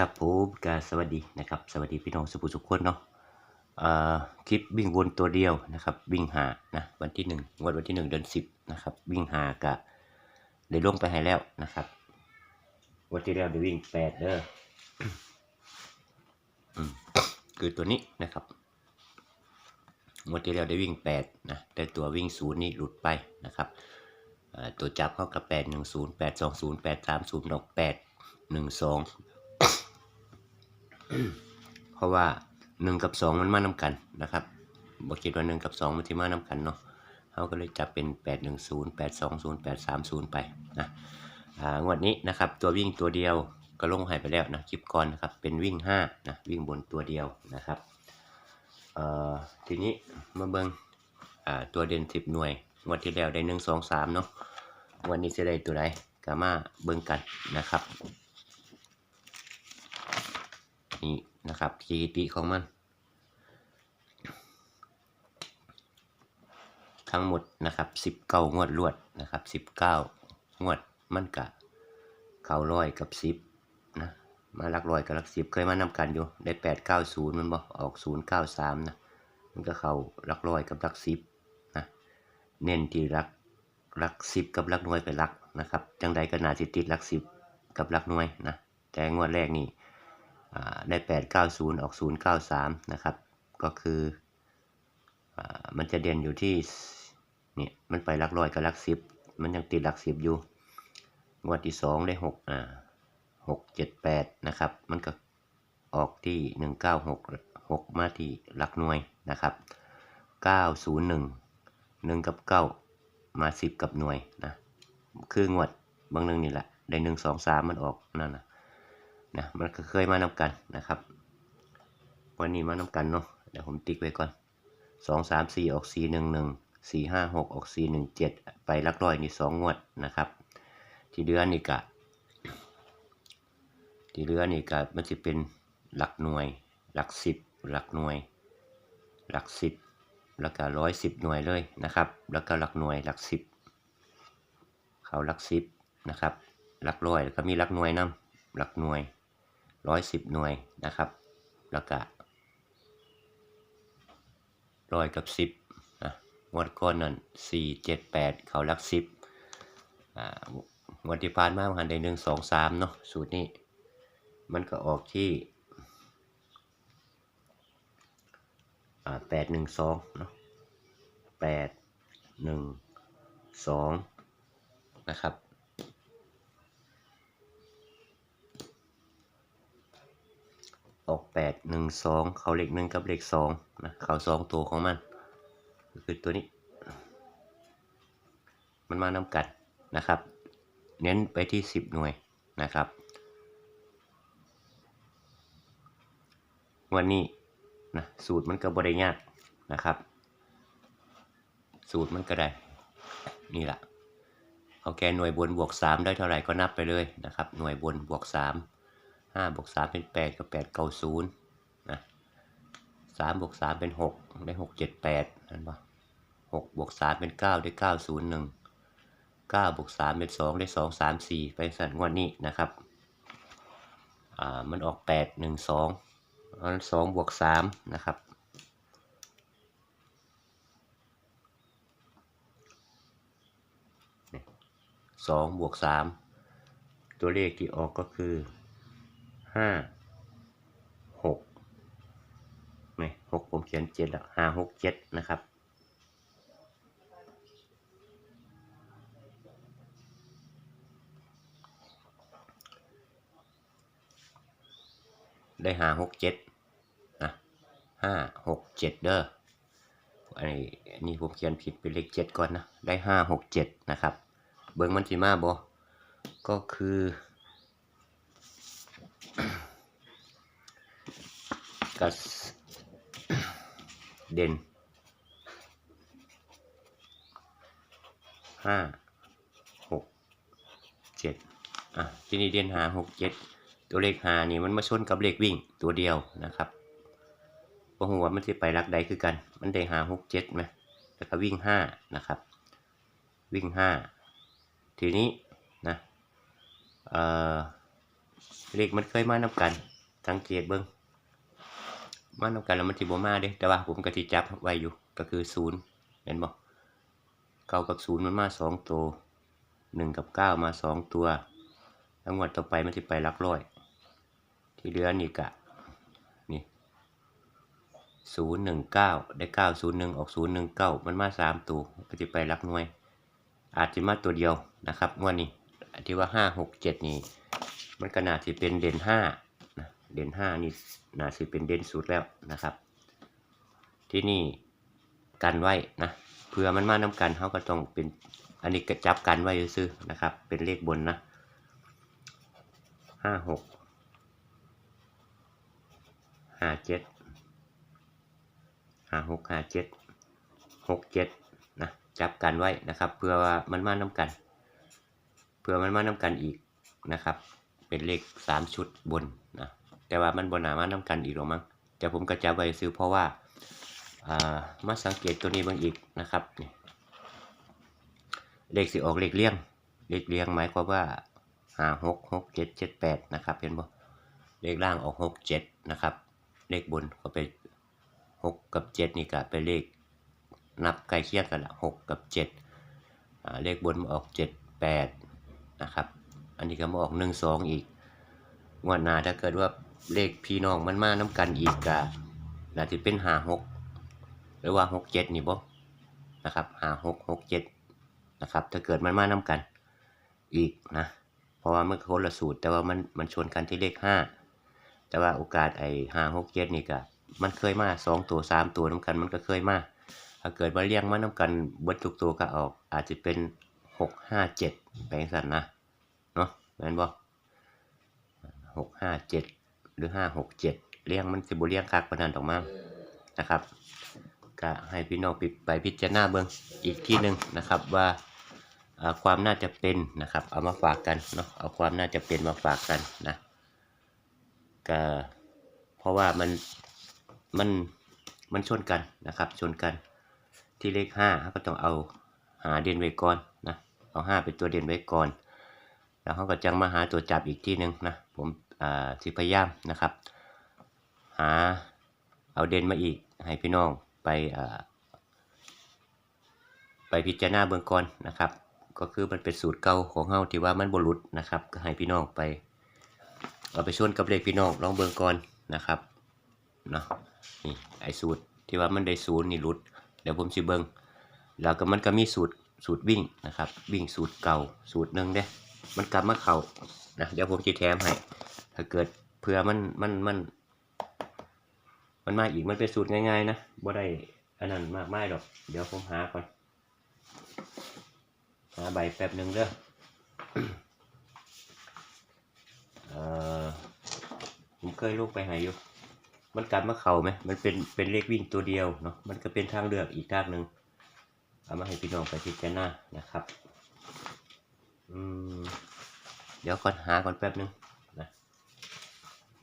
ครับผมกาสวัสดีนะครับ สวัสดีพี่น้องสุภูสุขคนเนาะคลิปวิ่งวนตัวเดียวนะครับวิ่งหานะวันที่หนึ่งวันวันที่หนึ่งเดือสิบนะครับวิ่งหากะได้ล่วงไปให้แล้วนะครับวันที่แล้วได้วิ่ง8เด้อคือตัวนี้นะครับวันที่แล้วได้วิ่งแปดนะแต่ตัววิ่งศูนย์นี่หลุดไปนะครับตัวจับเข้ากับแปดหนึ่งศูนย์แปดสองศูนย์แปดสามศูนย์8กแปดหนึ่งสอง เพราะว่าหนึ่งกับสองมันมานำกันนะครับบอกคิดว่าหนึ่งกับสองมันที่มานำกันเนาะเขาก็เลยจับเป็นแปดหนึ่งศูนย์แปดสองศูนย์แปดสามศูนย์ไปนะงวดนี้นะครับตัววิ่งตัวเดียวก็ลงหายไปแล้วนะคลิปก่อนนะครับเป็นวิ่งห้านะวิ่งบนตัวเดียวนะครับทีนี้มาเบิงอ่าตัวเด่นสิบหน่วยงวดที่แล้วได้หนึ่งสองสามเนาะวันนี้จะได้ตัวไหนก็มาเบิ่งกันนะครับ นี่นะครับสถิติของมัน ทั้งหมดนะครับสิบเก้างวดรวดนะครับสิบเก้างวดมันกะเข่าร้อยกับสิบนะมาลักร้อยกับลักสิบเคยมานำกันอยู่ได้แปดเก้าศูนย์มันบอกออกศูนย์เก้าสามนะมันก็เข่าลักร้อยกับลักสิบนะเน้นที่ลักลักสิบกับลักหน่วยเป็นหลักนะครับจังใดก็น่าสิติดลักสิบกับลักหน่วยนะแต่งวดแรกนี่ ได้ 890 ออก 093 นะครับ ก็คืออมันจะเด่นอยู่ที่เนี่ยมันไปหลักร้อยกับหลักสิบมันยังติดหลักสิบอยู่งวดที่สองได้หกอ่าหกเจ็ดแปดนะครับ มันก็ออกที่หนึ่งเก้าหกหกมาที่หลักหน่วยนะครับเก้าศูนย์หนึ่งหนึ่งกับเก้ามาสิบกับหน่วยนะคืองวดบางหนึ่งนี่แหละได้หนึ่งสองสามมันออกนั่นนะ นะมันก็เคยมานำกันนะครับ วันนี้มานำกันเนาะเดี๋ยวผมติ๊กไว้ก่อนสองสามสี่ออกสี่หนึ่งหนึ่งสี่ห้าหกออกสี่หนึ่งเจ็ดไปลักร้อยนี่สองงวดนะครับ ที่เดือนนี่กะ ที่เดือนนี่กะมันจะเป็นหลักหน่วย หลักสิบหลักหน่วย หลักสิบแล้วก็ร้อยสิบหน่วยเลยนะครับ แล้วก็หลักหน่วยหลักสิบเขาหลักสิบนะครับหลักร้อยแล้วก็มีหลักหน่วยนํหลักหน่วย ร้อยสิบหน่วยนะครับ แล้วก็ร้อยกับสิบนะงวดก้อนนั่นสี่เจ็ดแปดเขาลักสิบอ่างวดที่ผ่านมาหันได้หนึ่งสองสามเนาะสูตรนี้ มันก็ออกที่อ่าแปดหนึ่งสองเนาะแปดหนึ่งสองนะครับ ออกแปดหนึ่งสองเขาเลขหนึ่งกับเลขสองนะเขาสองตัวของมันคือตัวนี้ มันมานำกัดนะครับ เน้นไปที่สิบหน่วยนะครับวันนี้นะสูตรมันก็บริยากนะครับ สูตรมันก็ได้ นี่แหละเอาแค่หน่วยบนบวกสามได้เท่าไหร่ก็นับไปเลยนะครับ หน่วยบนบวกสาม ห้าบวกสามเป็นแปดก็แปดเก้าศูนย์นะสามบวกสามเป็นหกได้หกเจ็ดแปดนั่นปะหกบวกสามเป็นเก้าได้เก้าศูนย์หนึ่งเก้าบวกสามเป็นสองได้สองสามสี่ไปสั่นงวดนี้นะครับอ่ามันออกแปดหนึ่งสองสองบวกสามนะครับสองบวกสามตัวเลขที่ออกก็คือ ห้าหกไม่หกผมเขียนเจ็ดแล้วห้าหกเจ็ดนะครับ ได้ห้าหกเจ็ดนะห้าหกเจ็ดเด้ออันนี้อันนี้ผมเขียนผิดเป็นเลขเจ็ดก่อนนะ ได้ห้าหกเจ็ดนะครับ เบิ้งมันสีมาบก็คือ กัสเด่นห้าหกเจ็ดอะที่นี่เด่นหาหกเจ็ดตัวเลขหานี่มันมาชนกับเลขวิ่งตัวเดียวนะครับเพราะหัวมันจะไปรักใดคือกัน มันได้หาหกเจ็ดไหมแล้วก็วิ่งห้านะครับ วิ่งห้าทีนี้นะเออเลขมันเคยมานำกันสังเกตเบิ่ง มานำกันแล้วมันสิบ่มาเด้แต่ว่าผมก็สิจับไว้อยู่ก็คือ0แม่นบ่เก้ากับ0มันมาสองตัวหนึ่งกับเก้ามาสองตัวแล้วงวดต่อไปมันสิไปหลักร้อย ที่เหลือนี่กะนี่ศูนย์หนึ่งเก้าได้เก้าศูนย์หนึ่งออกศูนย์หนึ่งเก้ามันมาสามตัวก็จะไปหลักหน่วย อาจจะมาตัวเดียวนะครับงวดนี้ที่ว่าห้าหกเจ็ดนี่มันก็น่าจะเป็นเด่นห้า เด่นห้านี่น่าจะเป็นเด่นสุดแล้วนะครับ ที่นี่กันไว้นะเพื่อมันมาน้ากันเขาก็ต้องเป็นอันนี้ก็จับกันไว้ซื้อนะครับ เป็นเลขบนนะห้าหกห้าเจ็ดห้าหกห้าเจ็ดหกเจ็ดนะจับกันไว้นะครับเพื่อว่ามันมาน้ากันเพื่อมันมาน้ากันอีกนะครับ เป็นเลขสามชุดบน แต่ว่ามันบนหนามาน้ากันอีกหรอมั้งแต่ผมก็จับไว้ซื้อเพราะว่าอ่ามาสังเกตตัวนี้บางอีกนะครับนี่เลขสิออกเลขเลี่ยงเลขเลี่ยงหมายความว่าห้าหกหกเจ็ดเจ็ดแปดนะครับเห็นบ่เลขล่างออกหกเจ็ดนะครับ เลขบนก็ไปหกกับเจ็ดนี่ก็เป็นเลขนับใกล้เคียงกันละหกกับเจ็ดอ่าเลขบนมาออกเจ็ดแปดนะครับ อันนี้ก็มาออกหนึ่งสองอีกงวดหน้าถ้าเกิดว่า เลขพี่น้องมันมาน้กันอีกก็น่าจะเป็นหาหกหรือว่าหกเจ็ดนี่บ่นะครับหาหกหกเจ็ดนะครับ ถ้าเกิดมันมาน้กันอีกนะ เพราะว่ามันคนละสูตร แต่ว่ามันมันชนกันที่เลขห้าแต่ว่าโอกาสไอ้ห้าหกเจ็ดนี่ก็มันเคยมาสองตัวสามตัวน้กันมันก็เคยมาถ้าเกิดว่าเลี้ยงมาน้กันเบิดทุกตัวก็ออก อาจจะเป็นหกห้าเจ็ดแปลงสันนะเนาะแม่นบ่หกห้าเจ็ด หรือห้าหกเจ็ดเลี้ยงมันสิบุเลี้ยงคักประนันออกมานะครับก็ให้พี่น้องไปไปพิจารณาเบิ่งอีกที่หนึ่งนะครับว่าความน่าจะเป็นนะครับ เอามาฝากกันเนาะเอาความน่าจะเป็นมาฝากกันนะก็เพราะว่ามันมันมันชนกันนะครับ ชนกันที่เลขห้าก็ต้องเอาหาเด่นไว้ก่อนนะเอาห้าเป็นตัวเด่นไว้ก่อน แล้วเขาก็จังมาหาตัวจับอีกที่หนึ่งนะผม สิพยายามนะครับ หาเอาเด่นมาอีกให้พี่น้องไปไปพิจารณาเบื้องก่อนนะครับ ก็คือมันเป็นสูตรเก่าของเฮาที่ว่ามันบรุษนะครับ ก็ให้พี่น้องไปเอาไปชนกับเลขพี่น้องลองเบื้องก่อนนะครับเนาะนี่ไอสูตรที่ว่ามันได้ศูนย์นี่รุดเดี๋ยวผมสิเบิ่งแล้วก็มันก็มีสูตรสูตรวิ่งนะครับ วิ่งสูตรเก่าสูตรหนึ่งเด้ มันกลับมาเข่านะเดี๋ยวผมจะแถมให้ ถ้าเกิดเผื่อมันมันมันมันมาอีกมันเป็นสูตรง่ายๆนะบ่ได้อันนั้นมากไม่หรอก เดี๋ยวผมหาก่อน หาใบแป๊บหนึ่งเด้อเออผมเคยลูกไปหายอยู่ มันกลับมาเข่าไหม มันเป็นเป็นเลขวิ่งตัวเดียวเนาะ มันก็เป็นทางเลือกอีกทางหนึ่งเอามาให้พี่น้องไปพิจารณานะครับ อืม เดี๋ยวก่อนหาก่อนแป๊บหนึ่ง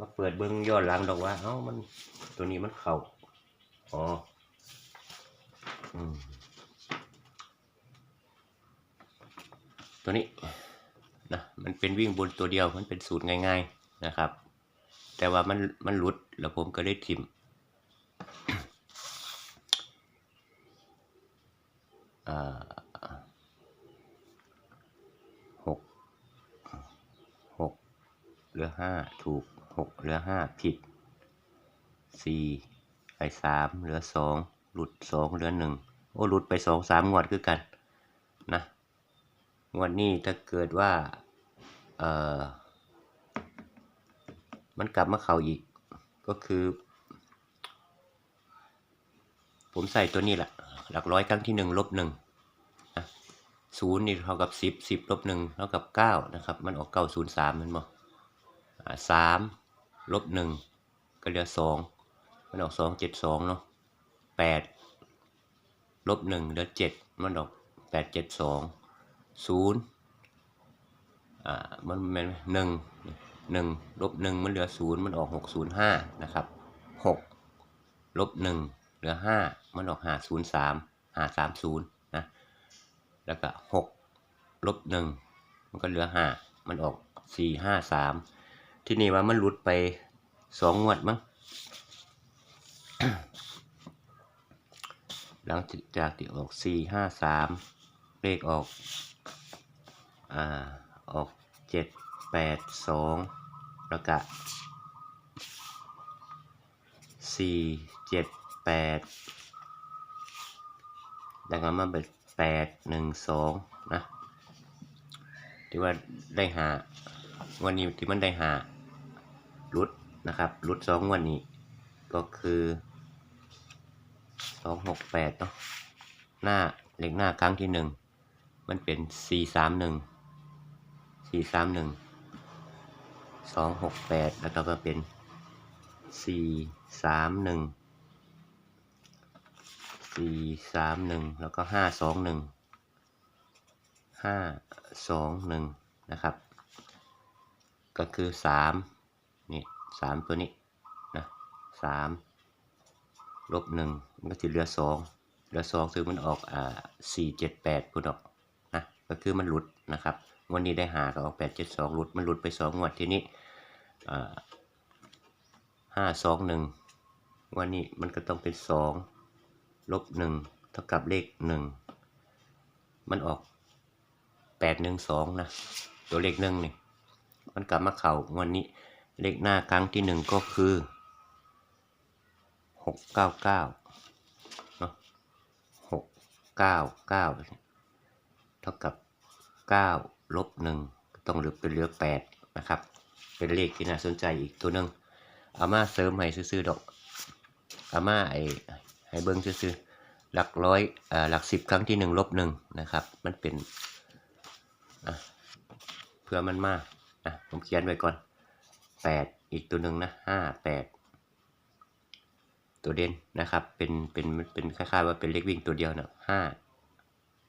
มาเปิดเบิ้องย้อนหลังดอกว่า เอ้ามันตัวนี้มันเข่าอ๋อตัวนี้นะมันเป็นวิ่งบนตัวเดียวมันเป็นสูตรง่าย ๆนะครับ แต่ว่ามันมันหลุดแล้วผมก็ได้ทิมหกหกเหลือห้าถูก หกเหลือห้าผิดสี่ไปสามเหลือสองหลุดสองเหลือหนึ่งโอ้หลุดไปสองสามงวดคือกันนะงวดนี้ถ้าเกิดว่าเออมันกลับมาเข่าอีกก็คือ ผมใส่ตัวนี้แหละหลักร้อยครั้งที่หนึ่งลบหนึ่งนะศูนย์นี่เท่ากับสิบสิบลบหนึ่งเท่ากับเก้านะครับ มันออกเก้าศูนย์สามมันบอกสาม ลบหนึ่งก็เหลือสองมันออกสองเจ็ดสองเนาะแปดลบหนึ่งเหลือเจ็ดมันออกแปดเจ็ดสองศูนย์อ่ามันเป็นหนึ่งหนึ่งลบหนึ่งมันเหลือศูนย์มันออกหกศูนย์ห้านะครับหกลบหนึ่งเหลือห้ามันออกห้าศูนย์สามห้าสามศูนย์นะแล้วก็หกลบหนึ่งมันก็เหลือห้ามันออกสี่ห้าสาม ที่นี่ว่ามันหลุดไปสองงวดมั้งหลังจากที่ออกสี่ห้าสามเลขออกอ่าออกเจ็ดแปดสองแล้วก็สี่เจ็ดแปดแล้วก็มาเป็นแปดหนึ่งสองนะที่ว่าได้หา วันนี้ที่มันได้หารุดนะครับรุดสองงวันนี้ ก็คือสองหกแปดเนาะหน้าเลขหน้าครั้งที่หนึ่งมันเป็นสี่สามหนึ่งสี่สามหนึ่งสองหกแปดแล้วก็เป็นสี่สามหนึ่งสี่สามหนึ่งแล้วก็ห้าสองหนึ่งห้าสองหนึ่งนะครับ ก็คือสามนี่สามตัวนี้นะสามลบหนึ่งมันก็จะเหลือสองเหลือสองซึ่งมันออกอ่าสี่เจ็ดแปดพุ่นออกนะก็คือมันหลุดนะครับงวันนี้ได้หาก็ออกแปดเจ็ดสองหลุดมันหลุดไปสองงวดทีนี้อ่าห้าสองหนึ่งวันนี้มันก็ต้องเป็นสองลบหนึ่งเท่ากับเลขหนึ่งมันออกแปดหนึ่งสองนะตัวเลขหนึ่งนี่ มันกลับมาเข่างวันนี้ เลขหน้าครั้งที่หนึ่งก็คือหกเก้าเก้าเนาะหกเก้าเก้าเท่ากับเก้าลบหนึ่งต้องเหลือเป็นเหลือแปดนะครับ เป็นเลขที่น่าสนใจอีกตัวหนึ่งอามาเสริมให้ซื้อๆดอกอามาไอ้ให้เบิ้งซื้อๆหลักร้อยอ่าหลักสิบครั้งที่หนึ่งลบหนึ่งนะครับ มันเป็นเพื่อมันมาก อะผมเขียนไว้ก่อนแปดอีกตัวหนึ่งนะห้าแปดตัวเด่นนะครับ เป็นเป็นเป็นคล้ายๆว่าเป็นเลขวิ่งตัวเดียวนะห้า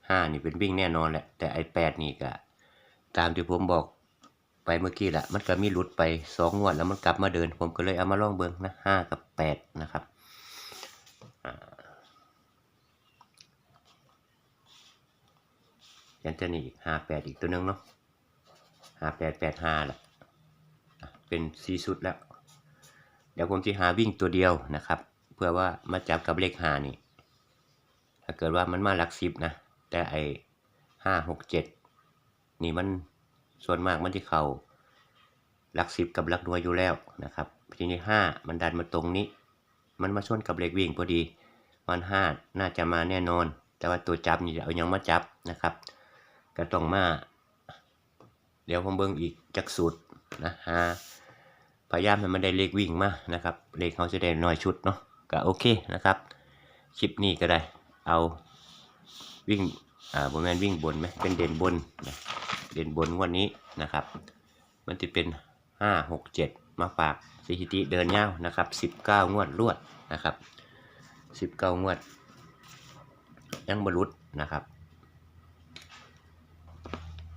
ห้านี่เป็นวิ่งแน่นอนแหละ แต่ไอแปดนี่ก็ตามที่ผมบอกไปเมื่อกี้แหละ มันก็มีหลุดไปสองงวดแล้วมันกลับมาเดิน ผมก็เลยเอามาลองเบิ้งนะห้ากับแปดนะครับอ่ายันจะนี่ห้าแปดอีกตัวหนึ่งเนาะ หาแปดแปดห้าละอะเป็นสี่ชุดแล้ว เดี๋ยวผมจะหาวิ่งตัวเดียวนะครับ เพื่อว่ามาจับกับเลขหานี่ ถ้าเกิดว่ามันมาหลักสิบนะ แต่ไอห้าหกเจ็ดนี่มันส่วนมากมันที่เขาหลักสิบกับหลักหน่วยอยู่แล้วนะครับทีนี้ห้ามันดันมาตรงนี้ มันมาชนกับเลขวิ่งพอดีมันห้าน่าจะมาแน่นอน แต่ว่าตัวจับนี่เอายังมาจับนะครับ ก็ต้องมา ดี๋ยวผมเบิ่งอีกจักสูตรนะฮะพยายามให้มันได้เลขวิ่งมานะครับ เลขเขาจะได้น้อยชุดเนาะก็โอเคนะครับคลิปนี้ก็ได้เอาวิ่งอ่าบนแมนวิ่งบนไหมเป็นเด่นบนนะเด่นบนวันนี้นะครับ มันจะเป็นห้าหกเจ็ดมาฝากสถิติเดินยาวนะครับสิบเก้างวดรวดนะครับสิบเก้างวด ยังบรรุษนะครับ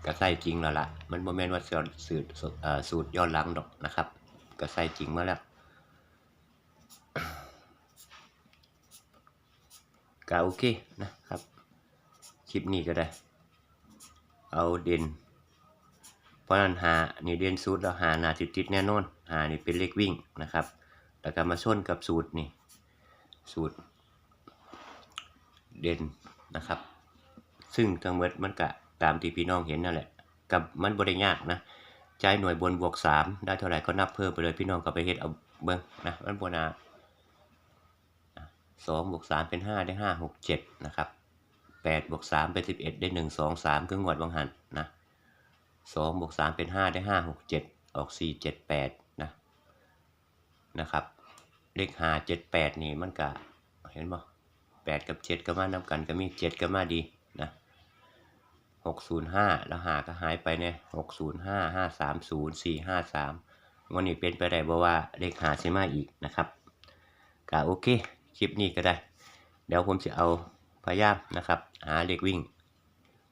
ก็ใส่จริงแล้วล่ะ มันโมเมนต์ว่าสูตรสูตรเอ่อสูตรย้อนหลังดอกนะครับ ก็ใส่จริงมาแล้วก็โอเคนะครับ คลิปนี้ก็ได้ เอาเด่น เพราะนั้นหานี่เด่นสูตรแล้วหาหนาติดติดแน่นอน หานี่เป็นเลขวิ่งนะครับ แล้วก็มาชนกับสูตรนี่ สูตรเด่นนะครับ ซึ่งทั้งหมดมันกะ ตามที่พี่น้องเห็นนั่นแหละกับมันบริยากนะจ่ายหน่วยบนบวกสามได้เท่าไหร่ก็นับเพิ่มไปเลยพี่น้องก็ไปเฮ็ดเอาเบิ้งนะมันบนาสองบวกสามเป็นห้าได้ห้าหกเจ็ดนะครับแปดบวกสามเป็นสิบเอ็ดได้หนึ่งสองสามครึ่งวดบางหันนะสองบวกสามเป็นห้าได้ห้าหกเจ็ดออกสี่เจ็ดแปดนะนะครับเลขหาเจ็ดแปดนี่มันกะเห็นบ่แปดกับเจ็ดก็มานำกันก็มีเจ็ดก็มาดี นะหกศูนย์ห้าแล้วหาก็หายไปเนี่ยหกศูนย์ห้าห้าสามศูนย์สี่ห้าสามวันนี้เป็นไปได้บ่ว่าเลขหาใช่มาอีกนะครับก็โอเค คลิปนี้ก็ได้ เดี๋ยวผมจะเอาพยายามนะครับ หาเลขวิ่ง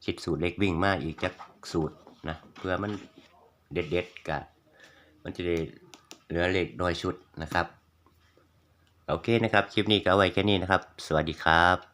คิดสูตรเลขวิ่งมาอีกจักสูตรนะเพื่อมันเด็ดๆกับมันจะได้เหลือเลขน้อยชุดนะครับ โอเคนะครับ คลิปนี้ก็ไว้แค่นี้นะครับ สวัสดีครับ